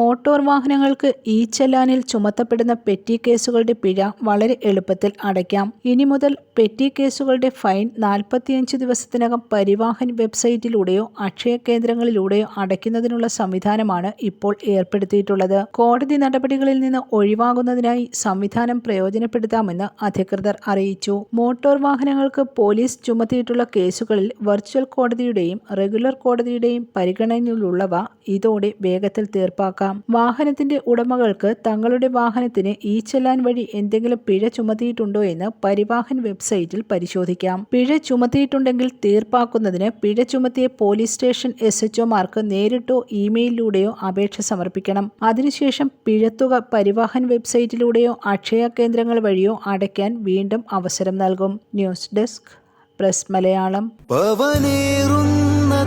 Motor വാഹനങ്ങൾക്ക് ഈ ചെല്ലാനിൽ ചുമത്തപ്പെടുന്ന petty കേസുകളുടെ പിഴ വളരെ എളുപ്പത്തിൽ അടയ്ക്കാം. ഇനി മുതൽ പെറ്റി കേസുകളുടെ ഫൈൻ നാൽപ്പത്തിയഞ്ച് ദിവസത്തിനകം പരിവാഹൻ വെബ്സൈറ്റിലൂടെയോ അക്ഷയ കേന്ദ്രങ്ങളിലൂടെയോ അടയ്ക്കുന്നതിനുള്ള സംവിധാനമാണ് ഇപ്പോൾ ഏർപ്പെടുത്തിയിട്ടുള്ളത്. കോടതി നടപടികളിൽ നിന്ന് ഒഴിവാകുന്നതിനായി സംവിധാനം പ്രയോജനപ്പെടുത്താമെന്ന് അധികൃതർ അറിയിച്ചു. മോട്ടോർ വാഹനങ്ങൾക്ക് പോലീസ് ചുമത്തിയിട്ടുള്ള കേസുകളിൽ വെർച്വൽ കോടതിയുടെയും റെഗുലർ കോടതിയുടെയും പരിഗണനയിലുള്ളവ ഇതോടെ വേഗത്തിൽ തീർപ്പാക്കാം. വാഹനത്തിന്റെ ഉടമകൾക്ക് തങ്ങളുടെ വാഹനത്തിന് ഈ ചെല്ലാൻ വഴി എന്തെങ്കിലും പിഴ ചുമത്തിയിട്ടുണ്ടോ എന്ന് പരിവാഹൻ വെബ്സൈറ്റിൽ പരിശോധിക്കാം. പിഴ ചുമത്തിയിട്ടുണ്ടെങ്കിൽ തീർപ്പാക്കുന്നതിന് പിഴ ചുമത്തിയ പോലീസ് സ്റ്റേഷൻ എസ് എച്ച്ഒമാർക്ക് നേരിട്ടോ ഇമെയിലിലൂടെയോ അപേക്ഷ സമർപ്പിക്കണം. അതിനുശേഷം പിഴത്തുക പരിവാഹൻ വെബ്സൈറ്റിലൂടെയോ അക്ഷയ കേന്ദ്രങ്ങൾ വഴിയോ അടയ്ക്കാൻ വീണ്ടും അവസരം നൽകും. News desk press Malayalam.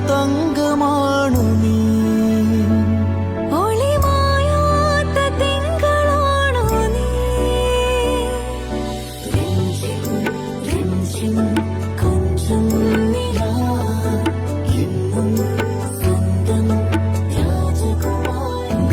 തങ്കമാണു രാജകുമാരി